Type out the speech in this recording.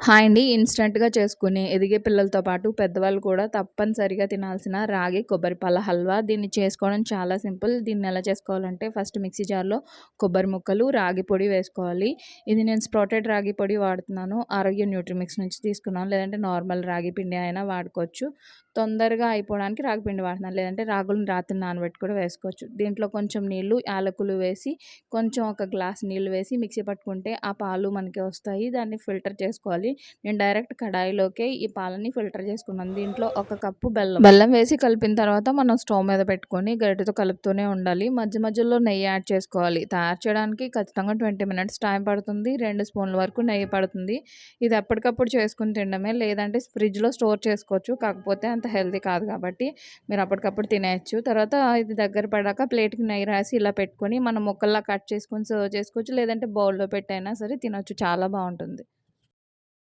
Hi అండి ఇన్స్టెంట్‌గా చేసుకుని ఎదిగే పిల్లలతో పాటు పెద్దవాళ్ళు కూడా తప్పనిసరిగా తినాల్సిన రాగి కొబ్బరి పాల హల్వా. దీన్ని చేసుకోవడం చాలా సింపుల్. దీన్ని ఎలా చేసుకోవాలంటే ఫస్ట్ మిక్సీ జార్‌లో కొబ్బరి ముక్కలు, రాగి పొడి వేసుకోవాలి. ఇది నేను స్ప్రోటెడ్ రాగి పొడి వాడుతున్నాను. ఆరోగ్య న్యూట్రిమిక్స్ నుంచి తీసుకున్నాను. లేదంటే నార్మల్ రాగి పిండి అయినా వాడుకోవచ్చు. తొందరగా అయిపోవడానికి రాగి పిండి వాడుతున్నాను. లేదంటే రాగులను రాత్రి నానబెట్టి కూడా వేసుకోవచ్చు. దీంట్లో కొంచెం నీళ్ళు, యాలకులు వేసి కొంచెం ఒక గ్లాస్ నీళ్ళు వేసి మిక్సీ పట్టుకుంటే ఆ పాలు మనకి వస్తాయి. దాన్ని ఫిల్టర్ చేసుకోవాలి. నేను డైరెక్ట్ కడాయిలోకే ఈ పాలని ఫిల్టర్ చేసుకున్నాను. దీంట్లో ఒక కప్పు బెల్లం బెల్లం వేసి కలిపిన తర్వాత మనం స్టవ్ మీద పెట్టుకొని గరిటతో కలుపుతూనే ఉండాలి. మధ్య మధ్యలో నెయ్యి యాడ్ చేసుకోవాలి. తయారు చేయడానికి ఖచ్చితంగా 20 మినిట్స్ టైం పడుతుంది. రెండు స్పూన్ల వరకు నెయ్యి పడుతుంది. ఇది ఎప్పటికప్పుడు చేసుకుని తినడమే. లేదంటే ఫ్రిడ్జ్‌లో స్టోర్ చేసుకోవచ్చు. కాకపోతే అంత హెల్తీ కాదు కాబట్టి మీరు అప్పటికప్పుడు తినేయచ్చు తర్వాత ఇది దగ్గర పడాక ప్లేట్‌కి నెయ్యి రాసి ఇలా పెట్టుకొని మనం ముక్కల్లా కట్ చేసుకొని సర్వ్ చేసుకోవచ్చు. లేదంటే బౌల్‌లో పెట్టైనా సరే తినొచ్చు. చాలా బాగుంటుంది